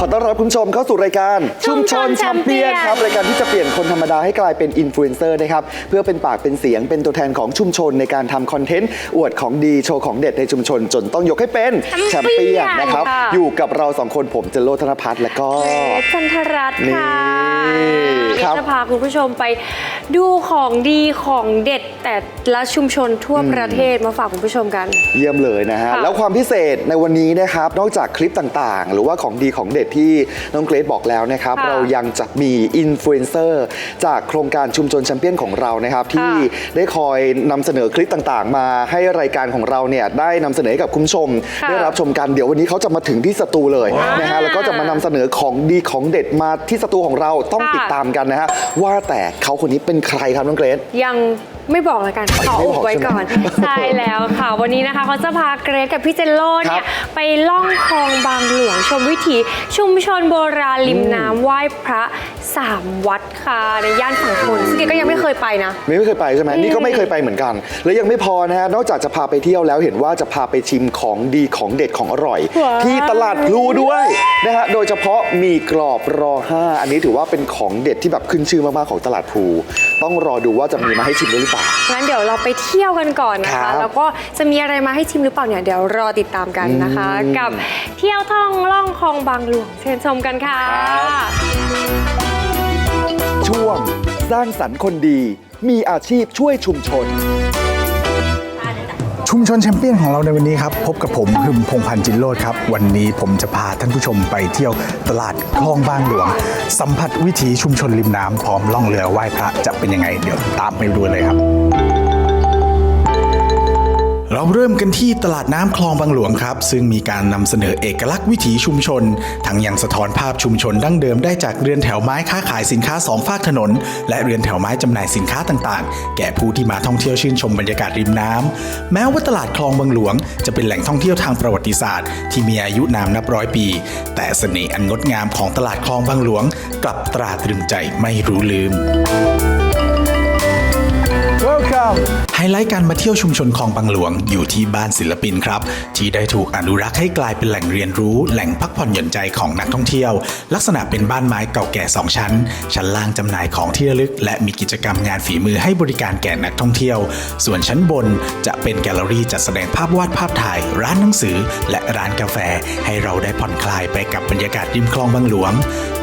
ขอต้อนรับคุณผู้ชมเข้าสู่รายการชุมชนแชมเปี้ยนครับรายการที่จะเปลี่ยนคนธรรมดาให้กลายเป็นอินฟลูเอนเซอร์นะครับเพื่อเป็นปากเป็นเสียงเป็นตัวแทนของชุมชนในการทำคอนเทนต์อวดของดีโชว์ของเด็ดในชุมชน จนต้องยกให้เป็นแชมเปี้ยนนะครับค่ะอยู่กับเราสองคนผมเจนโลธนพัฒน์และก็เกรซจันทรัตน์ค่ะนี่ครับจะพาคุณผู้ชมไปดูของดีของเด็ดแต่ละชุมชนทั่วประเทศมาฝากคุณผู้ชมกัน เยี่ยมเลยนะฮะค่ะแล้วความพิเศษในวันนี้นะครับนอกจากคลิปต่างๆ หรือว่าของดีของเด็ดที่น้องเกรซบอกแล้วนะครับ ค่ะเรายังจะมีอินฟลูเอนเซอร์จากโครงการชุมชนแชมเปี้ยนของเรานะครับ ที่ได้คอยนำเสนอคลิปต่างๆ มาให้รายการของเราเนี่ยได้นำเสนอให้กับคุณผู้ชม ค่ะได้รับชมกันเดี๋ยววันนี้เขาจะมาถึงที่สตูเลยนะฮะแล้วก็จะมานำเสนอของดีของเด็ดมาที่สตูของเราต้องค่ะ ติดตามกันนะฮะว่าแต่เขาคนนี้เป็นใครครับน้องเกรซ ยัง ไม่บอกแล้วกันขอไม่อุบอกบไว้ก่อนใช่ไหมใช่แล้วค่ะวันนี้นะคะเขาจะพาเกรซกับพี่เจนโลเนี่ยครับไปล่องคลองบางหลวงชมวิถีชุมชนโบราณริมน้ำไหว้พระสามวัดค่ะในย่านฝั่งทนซึ่งเกรซก็ยังไม่เคยไปนะไม่เคยไปใช่ไหมนี่ก็ไม่เคยไปเหมือนกัน แล้วยังไม่พอนะฮะนอกจากจะพาไปเที่ยวแล้วเห็นว่าจะพาไปชิมของดีของเด็ดของอร่อยว้าวที่ตลาดพลูด้วยนะฮะโดยเฉพาะมีกรอบรอห้าอันนี้ถือว่าเป็นของเด็ดที่แบบขึ้นชื่อมากๆของตลาดพลูต้องรอดูว่าจะมีมาให้ชิมด้วยหรือเปล่างั้นเดี๋ยวเราไปเที่ยวกันก่อนนะครัคะ บแล้วก็จะมีอะไรมาให้ชิมหรือเปล่าเนี่ยเดี๋ยวรอติดตามกันนะคะ อืม กับเที่ยวท่องล่องคลองบางหลวงเชิญชมกันค่ะ ช่วง สร้างสรรค์คนดี มีอาชีพช่วยชุมชน ชุมชนแชมเปี้ยนของเราในวันนี้ครับ พบกับผมหึมพงพันธ์จินโรดครับ วันนี้ผมจะพาท่านผู้ชมไปเที่ยวตลาดคลองบางหลวง สัมผัสวิถีชุมชนริมน้ำพร้อมล่องเรือไหว้พระจะเป็นยังไง เดี๋ยวตามไปดูเลยครับ เราเริ่มกันที่ตลาดน้ำคลองบางหลวงครับ ซึ่งมีการนำเสนอเอกลักษณ์วิถีชุมชน ทั้งยังสะท้อนภาพชุมชนดั้งเดิมได้จากเรือนแถวไม้ค้าขายสินค้าสองฝากถนน และเรือนแถวไม้จำหน่ายสินค้าต่างๆ แก่ผู้ที่มาท่องเที่ยวชื่นชมบรรยากาศริมน้ำแม้ว่าตลาดคลองบางหลวง จะเป็นแหล่งท่องเที่ยวทางประวัติศาสตร์ ที่มีอายุนามนับร้อยปี แต่เสน่ห์อันงดงามของตลาดคลองบางหลวง กลับตราตรึงใจไม่รู้ลืม Welcome ไฮไลท์การมาเที่ยวชุมชนคลองบางหลวงอยู่ที่บ้านศิลปินครับ ที่ได้ถูกอนุรักษ์ให้กลายเป็นแหล่งเรียนรู้ แหล่งพักผ่อนหย่อนใจของนักท่องเที่ยว ลักษณะเป็นบ้านไม้เก่าแก่ 2 ชั้น ชั้นล่างจำหน่ายของที่ระลึก และมีกิจกรรมงานฝีมือให้บริการแก่นักท่องเที่ยว ส่วนชั้นบนจะเป็นแกลเลอรี่จัดแสดงภาพวาดภาพถ่าย ร้านหนังสือ และร้านกาแฟ ให้เราได้ผ่อนคลายไปกับบรรยากาศริมคลองบางหลวง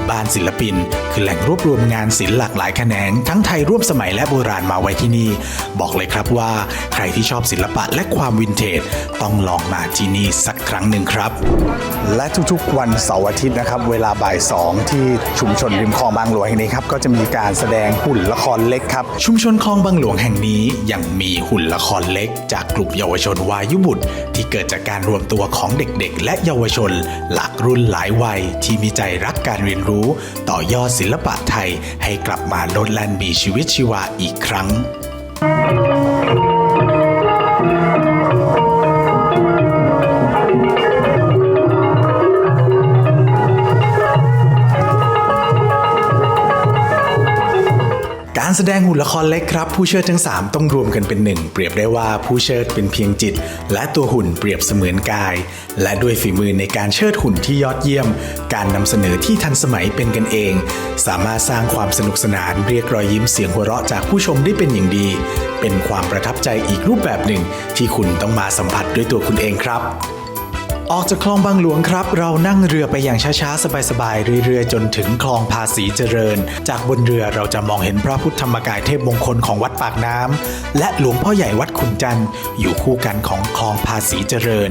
บ้านศิลปิน คือแหล่งรวบรวมงานศิลป์หลากหลายแขนง ทั้งไทยร่วมสมัยและโบราณมาไว้ที่นี่ บอกเลยครับว่าใครที่ชอบศิลปะและความวินเทจต้องลองมาที่นี่สักครั้งหนึ่งครับ และทุกๆวันเสาร์อาทิตย์นะครับ เวลาบ่ายสองที่ชุมชนริมคลองบางหลวงแห่งนี้ครับก็จะมีการแสดงหุ่นละครเล็กครับชุมชนคลองบางหลวงแห่งนี้ยังมีหุ่นละครเล็ก จากกลุ่มเยาวชนวายุบุตร ที่เกิดจากการรวมตัวของเด็กๆ และเยาวชน หลากรุ่นหลายวัยที่มีใจรักการเรียนรู้ ต่อยอดศิลปะไทยให้กลับมาโลดแล่นมีชีวิตชีวาอีกครั้ง แสดงหุ่นละครเล็กครับผู้เชิดทั้ง 3 ต้องรวมกันเป็นหนึ่งเปรียบได้ว่าผู้เชิดเป็นเพียงจิต และตัวหุ่นเปรียบเสมือนกาย และด้วยฝีมือในการเชิดหุ่นที่ยอดเยี่ยม การนำเสนอที่ทันสมัยเป็นกันเอง สามารถสร้างความสนุกสนานเรียกรอยยิ้มเสียงหัวเราะจากผู้ชมได้เป็นอย่างดี เป็นความประทับใจอีกรูปแบบหนึ่งที่คุณต้องมาสัมผัสด้วยตัวคุณเองครับ ออกจากคลองบางหลวงครับ เรานั่งเรือไปอย่างช้าๆ สบายๆ เรื่อยๆ จนถึงคลองภาษีเจริญ จากบนเรือเราจะมองเห็นพระพุทธธรรมกายเทพมงคลของวัดปากน้ำและหลวงพ่อใหญ่วัดขุนจันทร์อยู่คู่กันของคลองภาษีเจริญ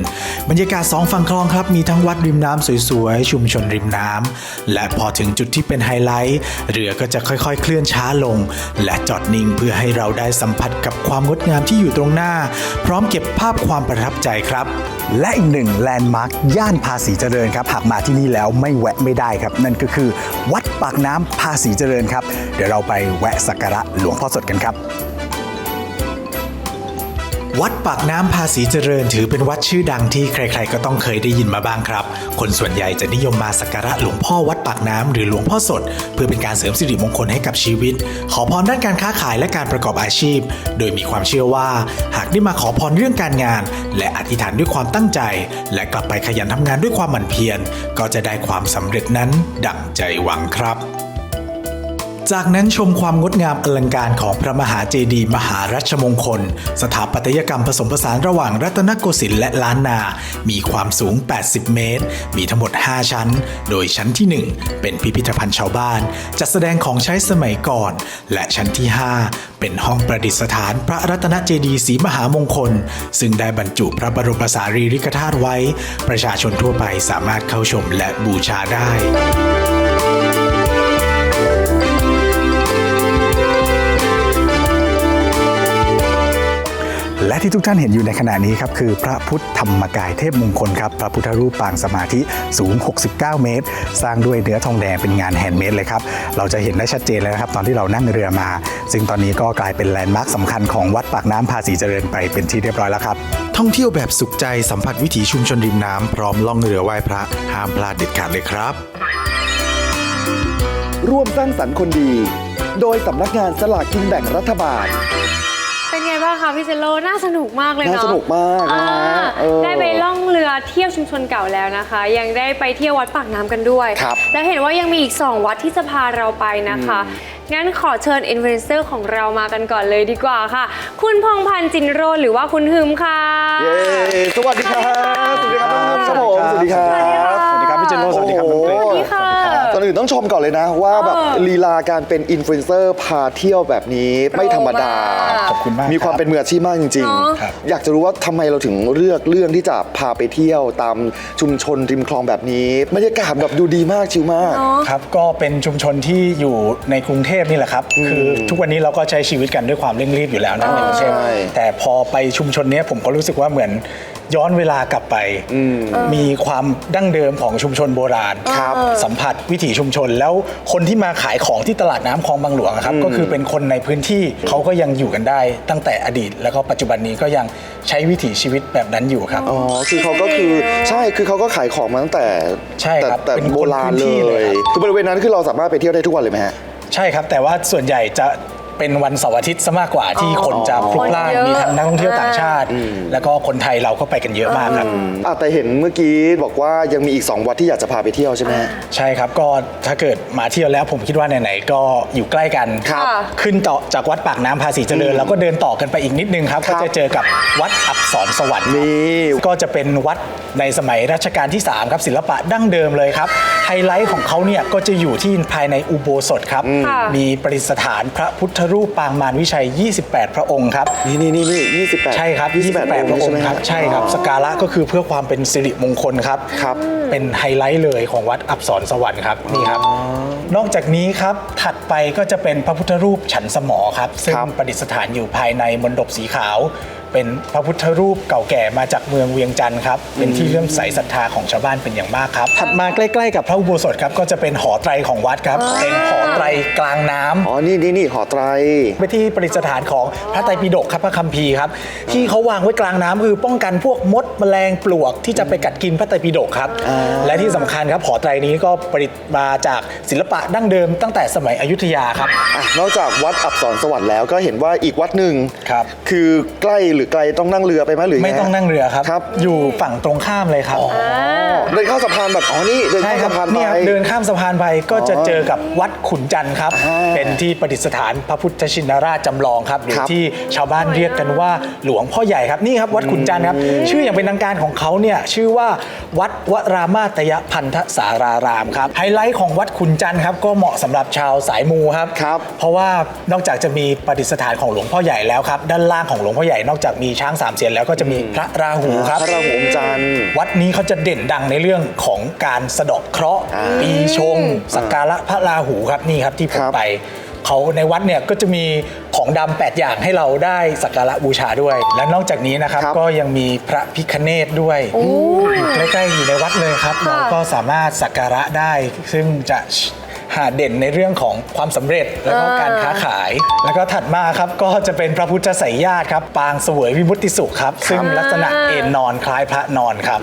บรรยากาศสองฝั่งคลองครับมีทั้งวัดริมน้ำสวยๆ ชุมชนริมน้ำและพอถึงจุดที่เป็นไฮไลท์เรือก็จะค่อยๆ เคลื่อนช้าลง และจอดนิ่งเพื่อให้เราได้สัมผัสกับความงดงามที่อยู่ตรงหน้า พร้อมเก็บภาพความประทับใจครับและอีกหนึ่งแลนด์มาร์คย่านภาษีเจริญครับหากมาที่นี่แล้วไม่แวะไม่ได้ครับ นั่นก็คือ วัดปากน้ำภาษีเจริญครับ เดี๋ยวเราไปแวะสักการะหลวงพ่อสดกันครับ วัดปากน้ำภาษีเจริญถือเป็นวัดชื่อดังที่ใคร ๆ ก็ต้องเคยได้ยินมาบ้างครับ คนส่วนใหญ่จะนิยมมาสักการะหลวงพ่อวัดปากน้ำหรือหลวงพ่อสด เพื่อเป็นการเสริมสิริมงคลให้กับชีวิต ขอพรด้านการค้าขายและการประกอบอาชีพ โดยมีความเชื่อว่า หากได้มาขอพรเรื่องการงาน และอธิษฐานด้วยความตั้งใจ และกลับไปขยันทำงานด้วยความหมั่นเพียรก็จะได้ความสำเร็จนั้นดั่งใจหวังครับ จากนั้นชมความงดงามอลังการของพระมหาเจดีย์มหารัชมงคล สถาปัตยกรรมผสมผสานระหว่างรัตนโกสินทร์และล้านนา มีความสูง 80 เมตร มีทั้งหมด 5 ชั้น โดยชั้นที่ 1 เป็นพิพิธภัณฑ์ชาวบ้าน จัดแสดงของใช้สมัยก่อน และชั้นที่ 5 เป็นห้องประดิษฐานพระรัตนเจดีย์ศรีมหามงคล ซึ่งได้บรรจุพระบรมสารีริกธาตุไว้ ประชาชนทั่วไปสามารถเข้าชมและบูชาได้ และที่ทุกท่านเห็นอยู่ในขณะนี้ครับคือพระพุทธธรรมกายเทพมงคลครับพระพุทธรูปปางสมาธิสูง 69 เมตร สร้างด้วยเนื้อทองแดงเป็นงานแฮนด์เมดเลยครับเราจะเห็นได้ชัดเจนเลยนะครับตอนที่เรานั่งเรือมา ซึ่งตอนนี้ก็กลายเป็นแลนด์มาร์คสำคัญของวัดปากน้ำภาษีเจริญไปเป็นที่เรียบร้อยแล้วครับท่องเที่ยวแบบสุขใจสัมผัสวิถีชุมชนริมน้ำพร้อมล่องเรือไหว้พระห้ามพลาดเด็ดขาดเลยครับ ร่วมสร้างสรรค์คนดี โดยสำนักงานสลากกินแบ่งรัฐบาลเป็น ไงบ้างคะพี่เจโลน่าสนุกมากเลยน่าเนาะสนุกมากนะอ่าเออ ได้ไปล่องเรือเที่ยวชุมชนเก่าแล้วนะคะ ยังได้ไปเที่ยววัดปากน้ำกันด้วย ครับแล้วเห็นว่ายังมีอีก 2 วัดที่จะพาเราไปนะคะ งั้นขอเชิญอินฟลูเอนเซอร์ของเรามากันก่อนเลยดีกว่าค่ะ คุณพงษ์พันธ์จินโรจน์หรือว่าคุณฮึมค่ะ เย้สวัสดีครับ สวัสดีครับน้องครับผมสวัสดีครับสวัสดีครับพี่เจนโรสวัสดีครับน้องเกรซสวัสดีค่ะก่ อนอื่นต้องชมก่อนเลยนะ ว่าแบบเออลีลาการเป็นอินฟลูเอนเซอร์พาเที่ยวแบบนี้ไม่ธรรมดา ขอบคุณมากมีความครับเป็นมืออาชีพมากจริงเนอะครับๆอยากจะรู้ว่าทำไมเราถึงเลือกเรื่องที่จะพาไปเที่ยวตามชุมชนริมคลองแบบนี้บรรยากาศแบบดูดีมากชิลมากเนาะครับก็เป็นชุมชนที่อยู่ในกรุงเทพนี่แหละครับ คือทุกวันนี้เราก็ใช้ชีวิตกันด้วยความเร่งรีบอยู่แล้วนะในกรุงเทพใช่แต่พอไปชุมชนเนี้ยผมก็รู้สึกว่าเหมือน ย้อนเวลากลับไป มีความดั้งเดิมของชุมชนโบราณครับสัมผัสวิถีชุมชน แล้วคนที่มาขายของที่ตลาดน้ำคลองบางหลวงอะครับ ก็คือเป็นคนในพื้นที่เขาก็ยังอยู่กันได้ ตั้งแต่อดีต แล้วก็ปัจจุบันนี้ก็ยังใช้วิถีชีวิตแบบนั้นอยู่ครับ อ๋อคือเขาก็คือใช่คือเขาก็ขายของมาตั้งแต่ใช่ครับแต่เป็นคนโบราณพื้นเลที่เลยยครับ คือบริเวณนั้นคือเราสามารถไปเที่ยวได้ทุกวันเลยไหมฮะ ใช่ครับ แต่ว่าส่วนใหญ่จะ เป็นวันเสาร์อาทิตย์ซะมากกว่าที่คนจะพลุกพล่านคนเยอะมีทั้งนักท่องเที่ยวต่างชาติ แล้วก็คนไทยเราก็ไปกันเยอะมากครับ อะแต่เห็นเมื่อกี้บอกว่ายังมีอีก 2 วัดที่อยากจะพาไปเที่ยวใช่ไหมฮะ ใช่ครับก็ถ้าเกิดมาเที่ยวแล้วผมคิดว่าไหนๆก็อยู่ใกล้กันครับขึ้นต่อจากวัดปากน้ำภาษีเจริญ แล้วก็เดินต่อกันไปอีกนิดนึงครับ ครัก็บจะเจอกับวัดอับสรสวรรค์นี่ ก็จะเป็นวัดในสมัยรัชกาลที่ 3 ครับศิลปะดั้งเดิมเลยครับ ไฮไลท์ของเขาเนี่ยก็จะอยู่ที่ภายในอุโบสถครับ ค่ะ มีประดิษฐานพระพุทธรูปปางมารวิชัย 28 พระองค์ครับ นี่นี่นี่นี่ยี่สิบแปดใช่ครับ28 28 พระองค์ครับ ใช่ครับสกการะก็คือเพื่อความเป็นสิริมงคลครับ ครับ เป็นไฮไลท์เลยของวัดอับสรสวรรค์ครับ นี่ครับ นอกจากนี้ครับ ถัดไปก็จะเป็นพระพุทธรูปฉันสมอครับ ซึ่งครับประดิษฐานอยู่ภายในมณฑปสีขาว เป็นพระพุทธรูปเก่าแก่มาจากเมืองเวียงจันทร์ครับ เป็นที่เลื่อมใสศรัทธาของชาวบ้านเป็นอย่างมากครับ ถัดมาใกล้ๆกับพระอุโบสถครับก็จะเป็นหอไตรของวัดครับ เป็นหอไตรกลางน้ำ อ๋อ นี่นี่นี่หอไตร ไปที่ประดิษฐานของพระไตรปิฎกครับพระคัมภีร์ครับ ที่เขาวางไว้กลางน้ำคือป้องกันพวกมดแมลงปลวกที่จะไปกัดกินพระไตรปิฎกครับ และที่สำคัญครับหอไตรนี้ก็ประดิษฐ์มาจากศิลปะดั้งเดิมตั้งแต่สมัยอยุธยาครับ อะนอกจากวัดอับสรสวรรค์แล้วก็เห็นว่าอีกวัดหนึ่งครับ คือใกล้หรือไกลต้องนั่งเรือไปไหมหรือไม่ไฮะต้องนั่งเรือครับ ครับอยู่ฝั่งตรงข้ามเลยครับเดินเข้าสะพานแบบอ๋อนี่เดินใช่เข้าครับสะพานไป เนี่ยครับเดินข้ามสะพานไปก็จะอ๋อเจอกับวัดขุนจันทร์ครับ อ่าเป็นที่ประดิษฐานพระพุทธชินราชจำลองครับหรือครับที่ชาวบ้านเรียกกันว่าหลวงพ่อใหญ่ครับนี่ครับวัดขุนจันทร์ครับ ชื่ออย่างเป็นทางการของเขาเนี่ยชื่อว่าวัดวรามาตยพันธสารารามครับไฮไลท์ของวัดขุนจันทร์ครับก็เหมาะสำหรับชาวสายมูครับ ครับ เพราะว่านอกจากจะมีประดิษฐานของหลวงพ่อใหญ่แล้วครับ ด้านล่างของหลวงพ่อใหญ่นอกจากมีช้างสามเสียนแล้วก็จะมีพระราหูครับ พระราหูอมจันทร์ วัดนี้เขาจะเด่นดังในเรื่องของการสะเดอกเคราะห์อ่าปีชง สักการะพระราหูครับนี่ครับที่ผคมรับ ไป เขาในวัดเนี่ยก็จะมีของดำแปดอย่างให้เราได้สักการะบูชาด้วย และนอกจากนี้นะครับครับก็ยังมีพระพิคเนตด้วยอยู่ใกล้ๆอยู่ในวัดเลยครับค่ะเราก็สามารถสักการะได้ ซึ่งจะ หาเด่นในเรื่องของความสำเร็จแล้วก็อ่าการค้าขาย แล้วก็ถัดมาครับก็จะเป็นพระพุทธไสยญาติครับ ปางเสวยวิมุตติสุขครับ ซึ่งลักษณะเอนนอนคล้ายพระนอนครับ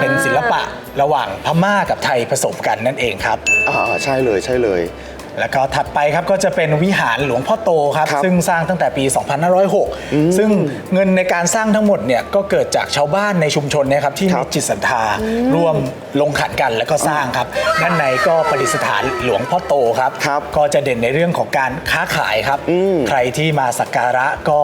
เป็นศิลปะระหว่างพม่ากับไทยผสมกันนั่นเองครับ อ่าใช่เลยใช่เลย แล้วก็ถัดไปครับก็จะเป็นวิหารหลวงพ่อโตครับ ครับซึ่งสร้างตั้งแต่ปี 2506 ซึ่งเงินในการสร้างทั้งหมดเนี่ยก็เกิดจากชาวบ้านในชุมชนเนะครับที่ครัมีบ จิตศรัทธาร่วมลงขันกันแล้วก็สร้างครับด้านในก็ประดิษฐานหลวงพ่อโตครับ ครับก็จะเด่นในเรื่องของการค้าขายครับอืมใครที่มาสักการะก็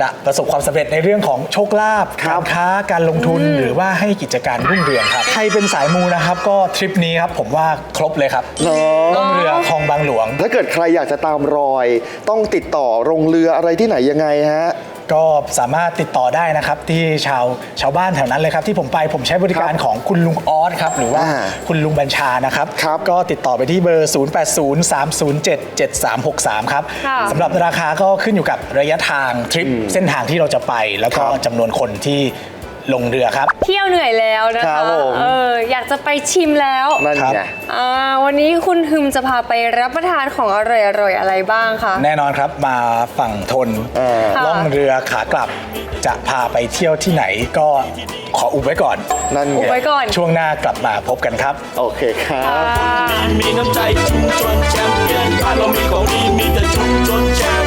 จะประสบความสำเร็จในเรื่องของโชคลาภครับการค้าการลงทุนหรือว่าให้กิจการรุ่งเรืองครับใครเป็นสายมูนะครับ ก็ทริปนี้ครับผมว่าครบเลยครับเนาะล่องเรือคลองบางหลวง ถ้าเกิดใครอยากจะตามรอย ต้องติดต่อโรงเรืออะไรที่ไหนยังไงฮะ ก็สามารถติดต่อได้นะครับที่ชาวชาวบ้านแถวนั้นเลยครับที่ผมไปผมใช้บริการครับของคุณลุงออสครับหรือว่าอ่าคุณลุงบัญชานะครับครับก็ติดต่อไปที่เบอร์ 0803077363 ครับค่ะ สำหรับราคาก็ขึ้นอยู่กับระยะทางทริปเส้นทางที่เราจะไป แล้วก็ครับ จำนวนคนที่ ลงเรือครับ เที่ยวเหนื่อยแล้วนะครัคะบผม เอออยากจะไปชิมแล้วนั่นครับไง อ่าวันนี้คุณฮึมจะพาไปรับประทานของอร่อยๆอะไรบ้างคะ แน่นอนครับมาฝั่งทนเออ ล่องเรือขากลับ จะพาไปเที่ยวที่ไหนก็ขออุบไว้ก่อน นั่นอุบไง ไว้ก่อนช่วงหน้ากลับมาพบกันครับ โอเคครับมีน้ำใจชุมชนแชมเปี้ยนบ้านเรามีของดีมีแต่ชุมชนแชม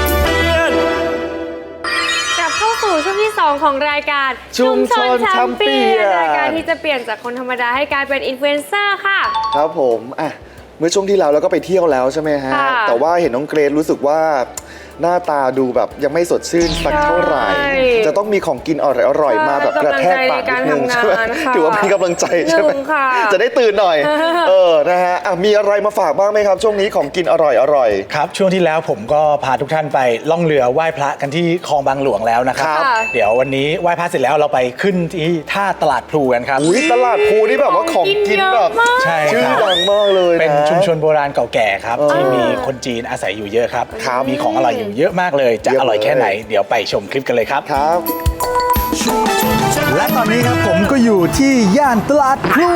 สู่ช่วงที่ 2 ของรายการชุมชนแชมเปี้ยนรายการที่จะเปลี่ยนจากคนธรรมดาให้กลายเป็นอินฟลูเอนเซอร์ค่ะ ครับผมอะเมื่อช่วงที่แล้วเราก็ไปเที่ยวแล้วใช่ไหมฮะ ค่ะแต่ว่าเห็นน้องเกรซรู้สึกว่าหน้าตาดูแบบยังไม่สดชื่นสักเท่าไหร่ ใช่จะ ต้องมีของกินอร่อยๆใช่มาแบบกระแทกปากนิดนึงกำลังใจในการใช่ไหมทำงานค่ะถือว่าเป็นกำลังใจใช่ไหมหนึ่งค่ะจะได้ตื่นหน่อย เออนะฮะอะมีอะไรมาฝากบ้างไหมครับช่วงนี้ของกินอร่อยๆครับช่วงที่แล้วผมก็พาทุกท่านไปล่องเรือไหว้พระกันที่คลองบางหลวงแล้วนะครับครับเดี๋ยววันนี้ไหว้พระเสร็จแล้วเราไปขึ้นที่ท่าตลาดพลูกันครับอุ้ยตลาดภูนี่แบบว่าของกินแบบของกินเยอะมากใช่ชื่อครับดังมากเลยนะเป็นชุมชนโบราณเก่าแก่ครับเออที่มีคนจีนอาศัยอยู่เยอะครับครับมีของอร่อยอยู่เยอะมากเลยจะเยอะอร่อยแค่ไหนเลยเดี๋ยวไปชมคลิปกันเลยครับครับและตอนนี้ครับผมก็อยู่ที่ย่านตลาดพลู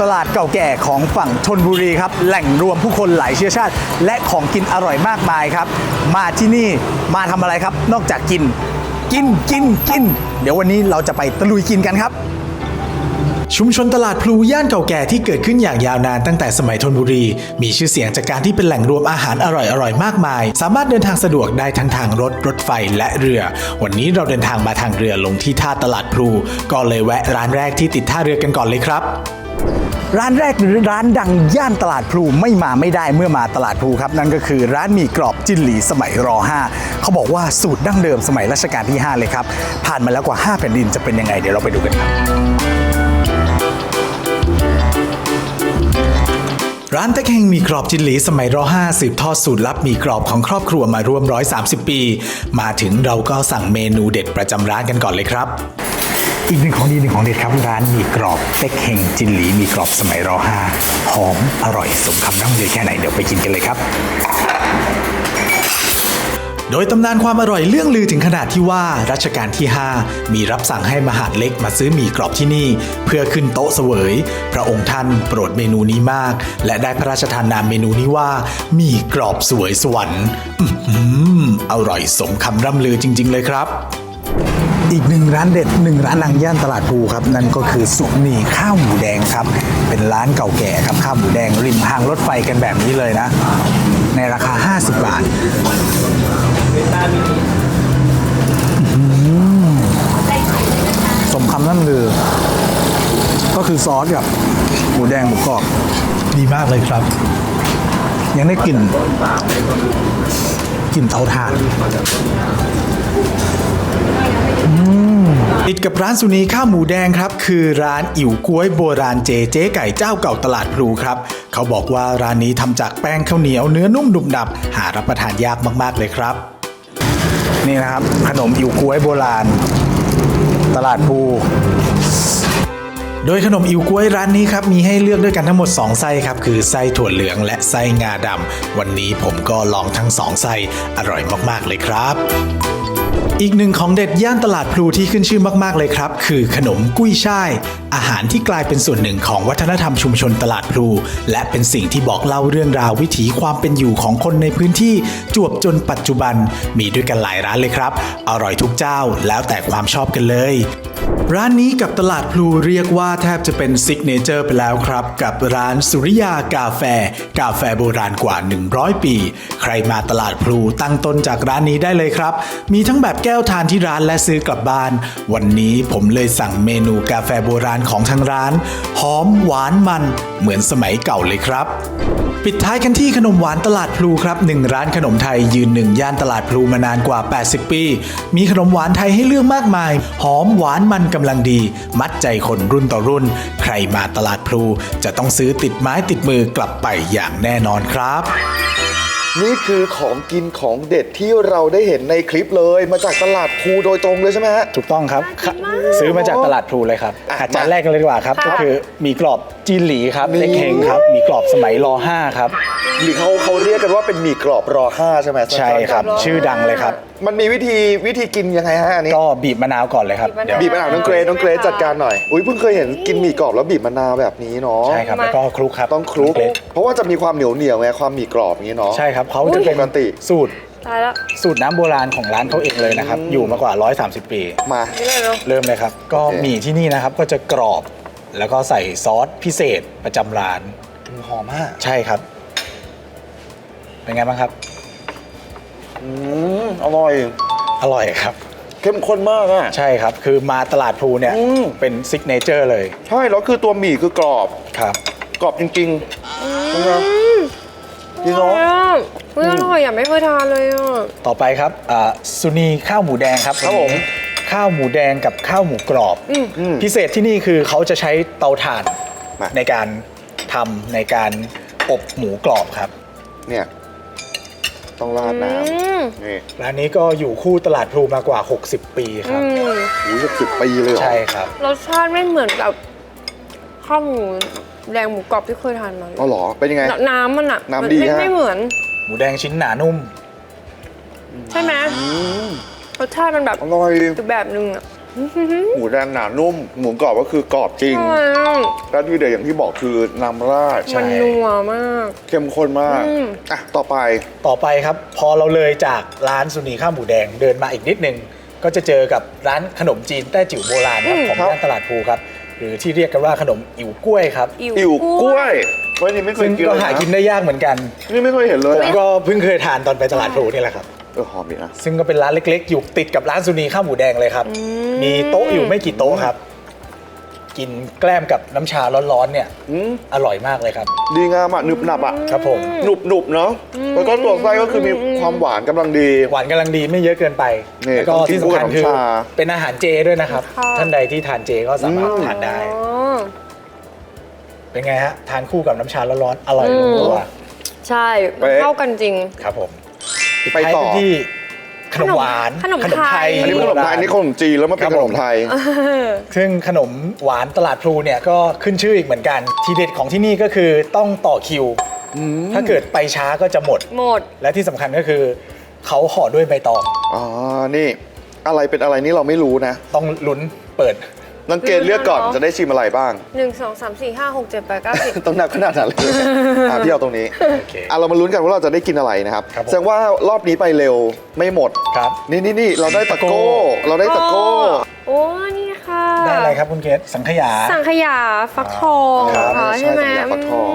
ตลาดเก่าแก่ของฝั่งธนบุรีครับ แหล่งรวมผู้คนหลายเชื้อชาติ และของกินอร่อยมากมายครับ มาที่นี่มาทำอะไรครับ นอกจากกิน กินกินกิน เดี๋ยววันนี้เราจะไปตะลุยกินกันครับ ชุมชนตลาดพลูย่านเก่าแก่ที่เกิดขึ้นอย่างยาวนานตั้งแต่สมัยธนบุรี มีชื่อเสียงจากการที่เป็นแหล่งรวมอาหารอร่อยๆ มากมาย สามารถเดินทางสะดวกได้ทั้งทางรถรถไฟและเรือ วันนี้เราเดินทางมาทางเรือลงที่ท่าตลาดพลูก็เลยแวะร้านแรกที่ติดท่าเรือกันก่อนเลยครับ ร้านแรกหรือร้านดังย่านตลาดพลูไม่มาไม่ได้เมื่อมาตลาดพลูครับ นั่นก็คือร้านหมี่กรอบจิ้นหลีสมัยร5เขาบอกว่าสูตรดั้งเดิมสมัยรัชกาลที่ 5 เลยครับผ่านมาแล้วกว่า 5 แผ่นดินจะเป็นยังไงเดี๋ยวเราไปดูกันครับ ร้านตะเฮงมีกรอบจินหลีสมัยร5สืบทอดสูตรลับมีกรอบของครอบครัวมาร่วม 130 ปี มาถึงเราก็สั่งเมนูเด็ดประจำร้านกันก่อนเลยครับ อีกหนึ่งของดีหนึ่งของเด็ดครับร้านมีกรอบเต็กเฮงจินหลีมีกรอบสมัยร5หอมอร่อยสมคำร่ำลือแค่ไหนเดี๋ยวไปกินกันเลยครับ โดยตำนานความอร่อยเรื่องลือถึงขนาดที่ว่ารัชกาลที่ 5 มีรับสั่งให้มหาดเล็กมาซื้อหมี่กรอบที่นี่ เพื่อขึ้นโต๊ะเสวย พระองค์ท่านโปรดเมนูนี้มาก และได้พระราชทานนามเมนูนี้ว่าหมี่กรอบสวยสวรรค์อื้อหือร่อยสมคำร่ำลือจริง ๆ เลยครับอีกหนึ่งร้านเด็ดหนึ่งร้านดังย่านตลาดภูครับนั่นก็คือสุนีข้าวหมูแดงครับ เป็นร้านเก่าแก่ครับข้าวหมูแดงริมทางรถไฟกันแบบนี้เลยนะ ในราคา 50 บาท สมคำนั่นลือ ก็คือซอสกับหมูแดงหมูกรอบดีมากเลยครับ ยังได้กลิ่นกลิ่นเตาถ่านติดกับร้านสุนีข้าวหมูแดงครับ คือร้านอิ๋วก้วยโบราณเจเจ๊ไก่เจ้าเก่าตลาดพลูครับ เขาบอกว่าร้านนี้ทำจากแป้งข้าวเหนียวเนื้อนุ่มดุบดับ หารับประทานยากมากๆเลยครับ นี่นะครับ ขนมอิ๋วก้วยโบราณ ตลาดภูโดยขนมอิ๋วก้วยร้านนี้ครับมีให้เลือกด้วยกันทั้งหมด 2 ไส้ครับ คือไส้ถั่วเหลืองและไส้งาดำวันนี้ผมก็ลองทั้ง 2 ไส้อร่อยมาก ๆ เลยครับ อีกหนึ่งของเด็ดย่านตลาดพลูที่ขึ้นชื่อมากๆเลยครับ คือขนมกุ้ยช่าย อาหารที่กลายเป็นส่วนหนึ่งของวัฒนธรรมชุมชนตลาดพลูและเป็นสิ่งที่บอกเล่าเรื่องราววิถีความเป็นอยู่ของคนในพื้นที่จวบจนปัจจุบัน มีด้วยกันหลายร้านเลยครับ อร่อยทุกเจ้าแล้วแต่ความชอบกันเลย ร้านนี้กับตลาดพลูเรียกว่าแทบจะเป็นซิกเนเจอร์ไปแล้วครับ กับร้านสุริยากาแฟ กาแฟโบราณกว่า 100 ปี ใครมาตลาดพลูตั้งต้นจากร้านนี้ได้เลยครับ มีทั้งแบบแก้วทานที่ร้านและซื้อกลับบ้าน วันนี้ผมเลยสั่งเมนูกาแฟโบราณของทางร้าน หอมหวานมัน เหมือนสมัยเก่าเลยครับปิดท้ายกันที่ขนมหวานตลาดพลูครับหนึ่งร้านขนมไทยยืนหนึ่งย่านตลาดพลูมานานกว่า 80 ปี มีขนมหวานไทยให้เลือกมากมาย หอมหวานมันกำลังดี มัดใจคนรุ่นต่อรุ่น ใครมาตลาดพลูจะต้องซื้อติดไม้ติดมือกลับไปอย่างแน่นอนครับนี่คือของกินของเด็ดที่เราได้เห็นในคลิปเลย มาจากตลาดภูโดยตรงเลยใช่ไหมฮะ ถูกต้องครับค่ะซื้อมาจากตลาดพลูเลยครับอะอาจารมาย์แรกกันเลยดีกว่าครับค่ะก็คือหมีกรอบจีนหลีครับนี่เล็กเฮงครับหมีกรอบสมัยร5ครับ หรือเขาเขาเรียกกันว่าเป็นหมี่กรอบรอห้าใช่ไหมใช่ครับ ชื่อดังเลยครับ มันมีวิธีวิธีกินยังไงฮะอันนี้ก็บีบมะนาวก่อนเลยครับบีบมะนาวเดี๋ยวบีบมะนาวน้องเกรซน้องเกรซจัดการหน่อยอุ้ยเพิ่งเคยเห็นกินหมี่กรอบแล้วบีบมะนาวแบบนี้เนาะใช่ครับแล้วก็คลุกครับต้องคลุกเล็เพราะว่าจะมีความเหนียวเหนียวๆไงความหมี่กรอบอย่างนี้เนาะใช่ครับเขาจะเป็นปกติสูตรตายแล้วสูตรน้ำโบราณของร้านเขาเองเลยนะครับ อยู่มากว่า 130 ปี มานี่เลยเนาะเริ่มเลยครับ ก็โอเคหมี่ที่นี่นะครับก็จะกรอบ แล้วก็ใส่ซอสพิเศษประจำร้าน หอมมากใช่ครับ เป็นไงบ้างครับ อืมอร่อย อร่อยครับ เข้มข้นมากอะ ใช่ครับ คือมาตลาดพลูเนี่ย อืม เป็นซิกเนเจอร์เลยใช่แล้วคือตัวหมี่คือกรอบ ครับ กรอบจริงๆนะจริงเนาะ เฮ้ยอร่อยอะไม่เคยทานเลยอะ ต่อไปครับอ่าซุนีข้าวหมูแดงครับครับผมวันนี้ ข้าวหมูแดงกับข้าวหมูกรอบอืมอืมพิเศษที่นี่คือเขาจะใช้เตาถ่านมา ในการทำในการอบหมูกรอบครับ เนี่ย ต้องราดน้อืมำนี่ร้านนี้ก็อยู่คู่ตลาดพลูมากว่า 60 ปีคอืรับมอุ้ยจะสิบปีเลยเหรอใช่ครับ รสชาติไม่เหมือนกับข้าวหมูแดงหมูกรอบที่เคยทานมาเลยอ๋อเหรอ เป็นยังไง น้ำมันอะน้ำดีไม่ฮะ ไม่เหมือน หมูแดงชิ้นหนานุ่ม ใช่ไหม อืม รสชาติมันแบบอร่อยอีกแบบนึงอะหมูแดงหนานุ่ม หมูกรอบก็คือกรอบจริงอร่อยอะแล้วที่เด็ดอย่างที่บอกคือน้ำราดใช่มันนัวมาก เข้มข้นมากอืมอะต่อไปต่อไปครับ พอเราเลยจากร้านซุนีข้าวหมูแดงเดินมาอีกนิดนึง ก็จะเจอกับร้านขนมจีนแต้จิ๋วโบราณครับอืมของครับย่านตลาดพลูครับ หรือที่เรียกกันว่าขนมอิ๋วกล้วยครับ อิ่วกล้วยเฮ้ยนี่ไม่เคยซึ่งกินก็เลยหานะกินได้ยากเหมือนกัน นี่ไม่เคยเห็นเลยผมอะก็เพิ่งเคยทานตอนไปตลาดพลูนี่แหละครับ เออหอมดีนะ ซึ่งก็เป็นร้านเล็ก ๆ อยู่ติดกับร้านซุนีข้าวหมูแดงเลยครับ มีโต๊ะอยู่ไม่กี่โต๊ะครับ กินแกล้มกับน้ำชาร้อนๆเนี่ยอืม อร่อยมากเลยครับ ดีงามอะหนึบหนับอะครับผมหนุบหนุบๆเนาะแล้วก็ตัวไส้ก็คือมีความหวานกำลังดี หวานกำลังดีไม่เยอะเกินไป นี่แล้วก็ต้องกินที่สำคัญคู่กับคือน้ำชา เป็นอาหารเจด้วยนะครับ ค่ะ ท่านใดที่ทานเจก็สามารถอืมทานได้ อ๋อ เป็นไงฮะ ทานคู่กับน้ำชาร้อนๆอร่อยลงตัว ใช่มันเข้ากันจริง ครับผมปิด ไปท้ายต่อกันที่ขนมหวานขนมไทย อันนี้เป็นขนมไทยอันนี้ขนมจีนแล้วมาเป็นครับขผมนมไทย ซึ่งขนมหวานตลาดพลูเนี่ยก็ขึ้นชื่ออีกเหมือนกัน ทีเด็ดของที่นี่ก็คือต้องต่อคิว ถ้าเกิดไปช้าก็จะหมด หมด และที่สำคัญก็คือเขาห่อด้วยใบตอง อ๋อ นี่ อะไรเป็นอะไรนี่เราไม่รู้นะ ต้องลุ้นเปิด นังเกตเลือกก่อนเนอะจะได้ชิมอะไรบ้าง หนึ่งสองสามสี่ห้าหกเจ็ดแปดเก้าสิบ ต้องนับขนาดนั้นเลยอะพี่เอาตรงนี้โอเคอะเรามาลุ้นกันว่าเราจะได้กินอะไรนะครับครับผม แสดงว่ารอบนี้ไปเร็วไม่หมด ครับ นี่นี่นี่เราได้ตะโก้ เราได้ตะโก้ โอ้นี่ค่ะได้อะไรครับคุณเกศสังขยา สังขยาฟักทองครับค่ะใช่ใช่ไหมสังขยาฟักทอง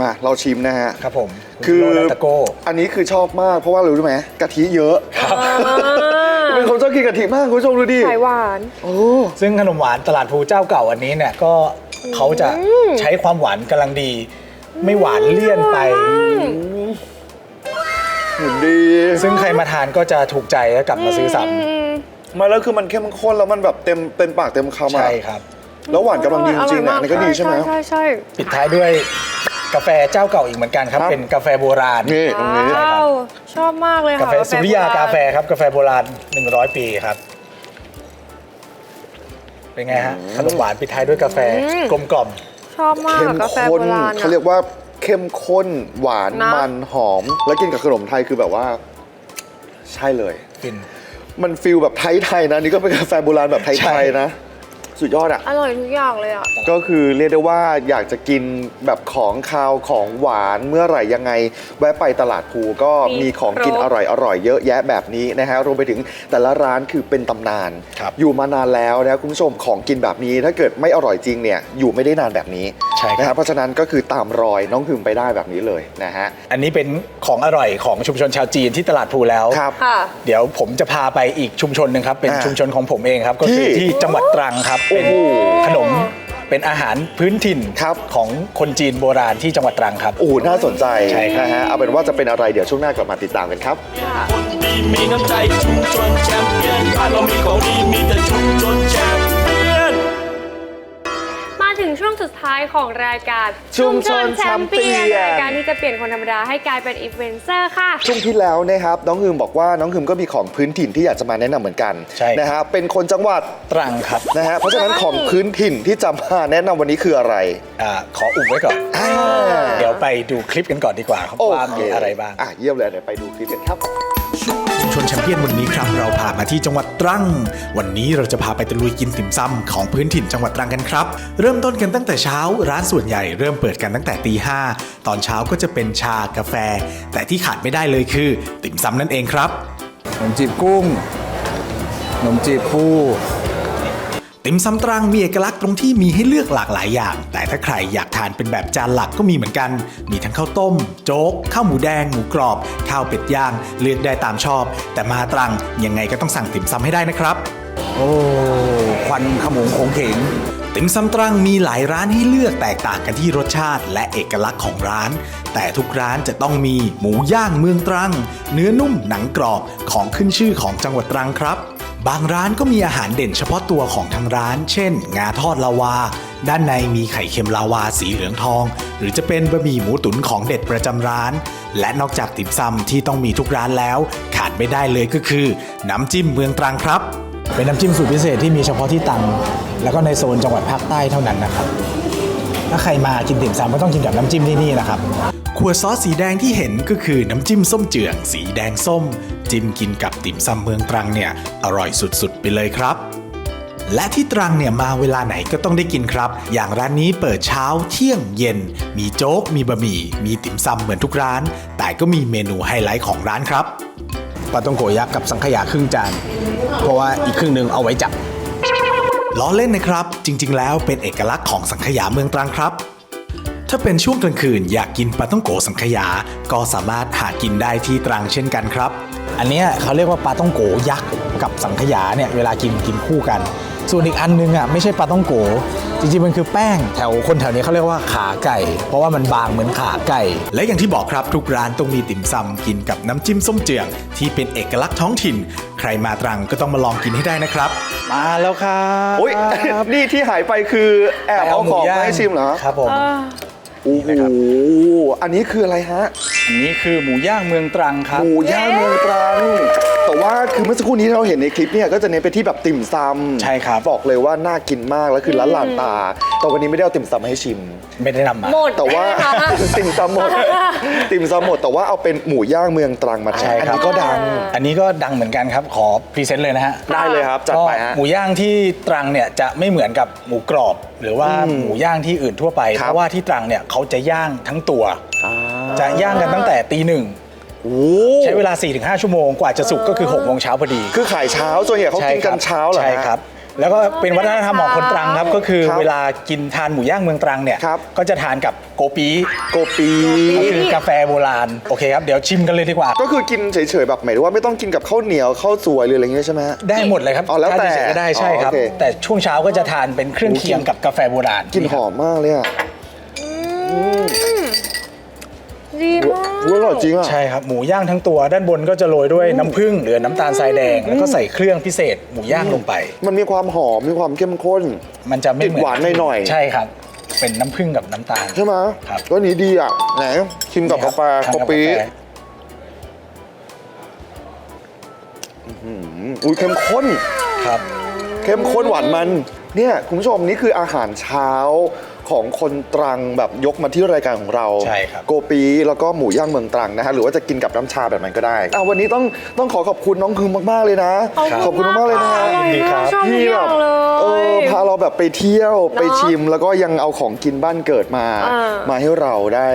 มมาเราชิมนะฮะ ครับผมณคือ โรนัลตะโก้ อันนี้คือชอบมากเพราะว่ารู้ไหมกะทิเยอะ อ่า เป็นคนชอบกินกะทิมากคุณผู้ชมดูดิไข่หวาน โอ้ซึ่งขนมหวานตลาดพลูเจ้าเก่าอันนี้เนี่ยก็เขาจะใช้ความหวานกำลังดี ไม่หวานเลี่ยนไปหมุนดี ซึ่งใครมาทานก็จะถูกใจและกลับมาซื้อซ้อืมมาแล้วคือมันเข้มข้นแล้วมันแบบเต็มเต็มปากเต็มำคำอะใช่ครับ แล้วหวานกำลังดีจริงๆอะอันนี่ก็ดีใช่ไหม ใช่ใช่ปิดท้ายด้วยกาแฟเจ้าเก่าอีกเหมือนกันครับ ครับ เป็นกาแฟโบราณ นี่ตรงนี้ ว้าวชอบมากเลยกาค่ะแฟสุริยากาแฟครับ กาแฟโบราณ 100 ปีครับ เป็นไงฮะขนมหวานปิดท้ายด้วยกาแฟกลมกล่อม ชอบมากเข้มกาแฟข้โบนราณเขาเรียกว่าเข้มข้น หวานนะ มันหอม แล้วกินกับขนมไทยคือแบบว่า ใช่เลย ฟิน มันฟิลแบบไทยๆนะนี่ก็เป็นกาแฟโบราณแบบไทยๆนะ สุดยอดอะ อร่อยทุกอย่างเลยอะ ก็คือเรียกได้ว่าอยากจะกินแบบของคาวของหวานเมื่อไหร่ยังไง แวะไปตลาดภูก็มีมีของกินครบ อร่อยอร่อยเยอะแยะแบบนี้นะฮะรวมไปถึงแต่ละร้านคือเป็นตำนาน ครับ อยู่มานานแล้วนะคุณผู้ชมของกินแบบนี้ ถ้าเกิดไม่อร่อยจริงเนี่ยอยู่ไม่ได้นานแบบนี้ใช่ครับนะฮะเพราะฉะนั้นก็คือตามรอยน้องหึมไปได้แบบนี้เลยนะฮะ อันนี้เป็นของอร่อยของชุมชนชาวจีนที่ตลาดพลูแล้ว ครับ ค่ะ เดี๋ยวผมจะพาไปอีกชุมชนหนึ่งครับ เป็นอ่าชุมชนของผมเองครับ ก็คือที่ ที่จังหวัดตรังครับโอ้เป็นโหขนมเป็นอาหารพื้นถิ่นครับของคนจีนโบราณที่จังหวัดตรังครับโอ้โหน่าสนใจใช่ครับนะฮะเอาเป็นว่าจะเป็นอะไรเดี๋ยวช่วงหน้ากลับมาติดตามกันครับคนดีมีน้ำใจชุมชนแชมเปี้ยนบ้านเรามีของดีมีแต่ชุมชนแชมเปี้ยนมาถึง ช่วงสุดท้ายของรายการชุมชนแชมเปี้ยน รายการที่จะเปลี่ยนคนธรรมดาให้กลายเป็นอินฟลูเอนเซอร์ค่ะ ช่วงที่แล้วนะครับน้องฮึมบอกว่าน้องฮึมก็มีของพื้นถิ่นที่อยากจะมาแนะนำเหมือนกันใช่ครับนะฮะเป็นคนจังหวัดตรังครับนะฮะเพราะฉะนั้นของพื้นถิ่นที่จะมาแนะนำวันนี้คืออะไรอาขออุบไว้ก่อน อ่าเดี๋ยวไปดูคลิปกันก่อนดีกว่าครับโอว่าเคมีอะไรบ้าง อะเยี่ยมเลยเดี๋ยวไปดูคลิปกันครับชุมชน แชมเปี้ยนวันนี้ครับ เราพามาที่จังหวัดตรัง วันนี้เราจะพาไปตะลุยกินติ่มซำของพื้นถิ่นจังหวัดตรังกันครับ เริ่มต้นกันตั้งแต่เช้า ร้านส่วนใหญ่เริ่มเปิดกันตั้งแต่ตีห้าตอนเช้าก็จะเป็นชากาแฟ แต่ที่ขาดไม่ได้เลยคือ ติ่มซำนั่นเองครับขนมจีบกุ้งขนมจีบปู ติ่มซำตรังมีเอกลักษณ์ตรงที่มีให้เลือกหลากหลายอย่าง แต่ถ้าใครอยากทานเป็นแบบจานหลักก็มีเหมือนกัน มีทั้งข้าวต้ม โจ๊ก ข้าวหมูแดง หมูกรอบ ข้าวเป็ดย่าง เลือกได้ตามชอบ แต่มาตรังยังไงก็ต้องสั่งติ่มซำให้ได้นะครับ โอ้ควันขโมงโขงเขงติ่มซำตรังมีหลายร้านให้เลือกแตกต่างกันที่รสชาติและเอกลักษณ์ของร้าน แต่ทุกร้านจะต้องมีหมูย่างเมืองตรัง เนื้อนุ่มหนังกรอบของขึ้นชื่อของจังหวัดตรังครับ บางร้านก็มีอาหารเด่นเฉพาะตัวของทางร้าน เช่น งาทอดลาวา ด้านในมีไข่เค็มลาวาสีเหลืองทอง หรือจะเป็นบะหมี่หมูตุ๋นของเด็ดประจำร้าน และนอกจากติ่มซำที่ต้องมีทุกร้านแล้ว ขาดไม่ได้เลยก็คือ น้ำจิ้มเมืองตรังครับ เป็นน้ำจิ้มสูตรพิเศษที่มีเฉพาะที่ตรัง แล้วก็ในโซนจังหวัดภาคใต้เท่านั้นนะครับ ถ้าใครมากินติ่มซำก็ต้องกินกับน้ำจิ้มที่นี่นะครับขวดซอสสีแดงที่เห็นก็คือน้ำจิ้มส้มเจือง สีแดงส้ม จิ้มกินกับติ่มซำเมืองตรังเนี่ย อร่อยสุดๆ ไปเลยครับ และที่ตรังเนี่ยมาเวลาไหนก็ต้องได้กินครับ อย่างร้านนี้เปิดเช้าเที่ยงเย็น มีโจ๊ก มีบะหมี่ มีติ่มซำเหมือนทุกร้าน แต่ก็มีเมนูไฮไลท์ของร้านครับปลาต้องโกยักษ์กับสังขยาครึ่งจาน เพราะว่าอีกครึ่งหนึ่งเอาไว้จับ ล้อเล่นนะครับ จริง ๆ แล้วเป็นเอกลักษณ์ของสังขยาเมืองตรังครับ ถ้าเป็นช่วงกลางคืนอยากกินปลาต้องโกสังขยา ก็สามารถหากินได้ที่ตรังเช่นกันครับ อันเนี้ยเขาเรียกว่าปลาต้องโกยักษ์กับสังขยาเนี่ยเวลากินกินคู่กัน ส่วนอีกอันนึงอะไม่ใช่ปลาต้องโก จริงๆมันคือแป้งแถวคนแถวนี้เขาเรียกว่าขาไก่ เพราะว่ามันบางเหมือนขาไก่ และอย่างที่บอกครับทุกร้านต้องมีติ่มซำกินกับน้ำจิ้มส้มเจือง ที่เป็นเอกลักษณ์ท้องถิ่น ใครมาตรังก็ต้องมาลองกินให้ได้นะครับ มาแล้วครับโอ้ย นี่ที่หายไปคือแอบเอาของมาให้ชิมเหรอครับผมโอ้โหอันนี้คืออะไรฮะ อันนี้คือหมูย่างเมืองตรังครับ หมูย่างเมืองตรัง แต่ว่าคือเมื่อสักครู่นี้ที่เราเห็นในคลิปเนี่ยก็จะเน้นไปที่แบบติ่มซำใช่ครับ บอกเลยว่าน่ากินมากแล้วคือร้านลานตา แต่วันนี้ไม่ได้เอาติ่มซำมาให้ชิม ไม่ได้นำมา หมดแต่ว่าใช่ไหมคะ ติ่มซำหมด ติ่มซำหมดแต่ว่าเอาเป็นหมูย่างเมืองตรังมาแทใช่นอันครับ นี้ก็ดังอันนี้ก็ดังเหมือนกันครับ ขอพรีเซนต์เลยนะฮะได้เลยครับ จัดไปก็ฮะ หมูย่างที่ตรังเนี่ยจะไม่เหมือนกับหมูกรอบ หรือว่าอืมหมูย่างที่อื่นทั่วไป ครับ เพราะว่าที่ตรังเนี่ยเขาจะย่างทั้งตัวอ่าจะย่างกันตั้งแต่ตีหนึ่งโอ้ ใช้เวลา 4-5 ชั่วโมงกว่าจะสุกก็คือ6โมงเช้าพอดีคือขายเช้าส่วนใหญ่เขากินกันเช้าเหรอฮะ ใช่ครับ แล้วก็เป็นวัฒนธรรมของคนตรังครับ ก็คือครับเวลากินทานหมูย่างเมืองตรังเนี่ย ครับ ก็จะทานกับโกปีโกปี ก็คือกาแฟโบราณ โอเคครับ เดี๋ยวชิมกันเลยดีกว่า ก็คือกินเฉยๆแบบหมายถึงว่าไม่ต้องกินกับข้าวเหนียวข้าวสวยหรืออะไรเงี้ยใช่ไหมฮะ ได้หมดเลยครับอ๋อแล้วแต่ทานเฉยๆก็ได้ใช่ครับ อ๋อโอเค แต่ช่วงเช้าก็จะทานเป็นเครื่องเคียงกับกาแฟโบราณ กลินหอมมากเลยอะ ดีมาก อุ๊ยอร่อยจริงอะ ใช่ครับหมูย่างทั้งตัวด้านบนก็จะโรยด้วยน้ำผึ้งหรือน้ำตาลทรายแดง แล้วก็ใส่เครื่องพิเศษหมูย่างลงไป มันมีความหอม มีความเข้มข้น มันจะไม่เหมือนติดหวานหน่อยๆ ใช่ครับ เป็นน้ำผึ้งกับน้ำตาล ใช่ไหมครับก็นี้ดีอะ ไหนชิมกับกาแฟทานกากับปีกาแฟอืมอุ้ยเข้มข้นครับ เข้มข้นหวานมัน เนี่ยคุณผู้ชมนี่คืออาหารเช้า ของคนตรังแบบยกมาที่รายการของเราใช่ครับโกปีแล้วก็หมูย่างเมืองตรังนะฮะหรือว่าจะกินกับน้ำชาแบบนั้นก็ได้อะวันนี้ต้องต้องขอขอบคุณน้องคึมมากๆเลยนะ ขอบคุณมากๆเลยนะฮะอร่อยมากชอบทุกที่อแบย่าบงเลเออยพาเราแบบไปเที่ยวไปเนอะชิมแล้วก็ยังเอาของกินบ้านเกิดมาอ่ามาให้เราได้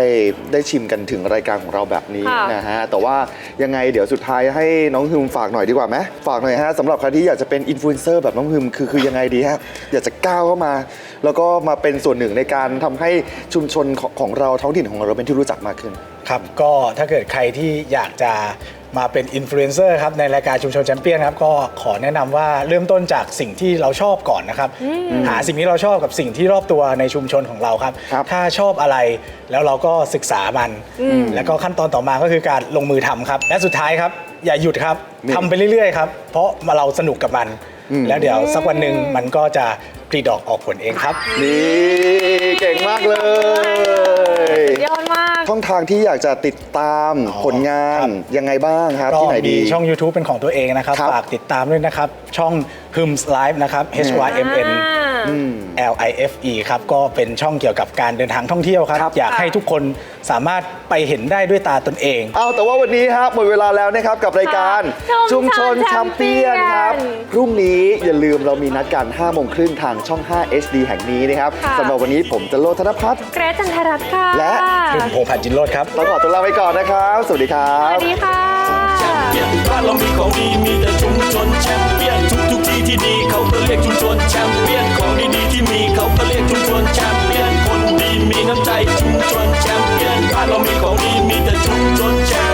ได้ชิมกันถึงรายการของเราแบบนี้ค่ะนะฮะแต่ว่ายังไงเดี๋ยวสุดท้ายให้น้องฮึมฝากหน่อยดีกว่าไหมฝากหน่อยฮะสำหรับใครที่อยากจะเป็นอินฟลูเอนเซอร์แบบน้องฮึมคือคือยังไงดีฮะอยากจะก้าวเข้ามา แล้วก็มาเป็นส่วนหนึ่งในการทำให้ชุมชนของของเราท้องถิ่นของเราเป็นที่รู้จักมากขึ้น ครับ ก็ถ้าเกิดใครที่อยากจะมาเป็นอินฟลูเอนเซอร์ครับในรายการชุมชนแชมเปี้ยนครับก็ขอแนะนำว่าเริ่มต้นจากสิ่งที่เราชอบก่อนนะครับ หาสิ่งที่เราชอบกับสิ่งที่รอบตัวในชุมชนของเราครับครับถ้าชอบอะไรแล้วเราก็ศึกษามัน แล้วก็ขั้นตอนต่อมาก็คือการลงมือทำครับ และสุดท้ายครับ อย่าหยุดครับนี่ทำไปเรื่อยๆครับเพราะเราสนุกกับมัน แล้วเดี๋ยวสักวันหนึ่งมันก็จะ ปลีดอกออกผลเองครับ นี่เก่งมากเลยยอดมาก ช่องทางที่อยากจะติดตามอ๋อผลงานครับ ยังไงบ้างครับ ก็ที่ไหนมีดี ช่อง YouTube เป็นของตัวเองนะครับ ครับฝากติดตามด้วยนะครับ ช่อง Hyms Live นะครับ H Y M N อ่า L I F E ครับก็เป็นช่องเกี่ยวกับการเดินทางท่องเที่ยวครับครับ อยากให้ทุกคนสามารถไปเห็นได้ด้วยตาตนเอง เอาแต่ว่าวันนี้ครับหมดเวลาแล้วนะครับกับรายการชุชุมมชชนนแชมเปี้ยนครับแชมเปี้ยนพรุ่งนี้อย่าลืมเรามีนัดกัน5โมงครึ่งทางช่อง 5 HD แห่งนี้นะครับค่ะ สำหรับวันนี้ผมจะโลธนพัฒน์ เกรซจันทรัตน์ค่ะและ ถึงพงษ์พันธ์จินโรดครับ ต้องขอตัวลาไปก่อนนะครับ สวัสดีครัสบ วัสดีค่ะเปลี่ยนบ้านเรามีของดีมีแต่ชุมชนแชมเปี้ยนทุก ที่ดีเขาก็เรียกชุมชนแชมเปี้ยนของดีๆที่มีเขาก็เรียกชุมชนแชมเปี้ยนคนดีมีน้ำใจชุมชนแชมเปี้ยนบ้านเรามีของดีมีแต่ชุมชนแชม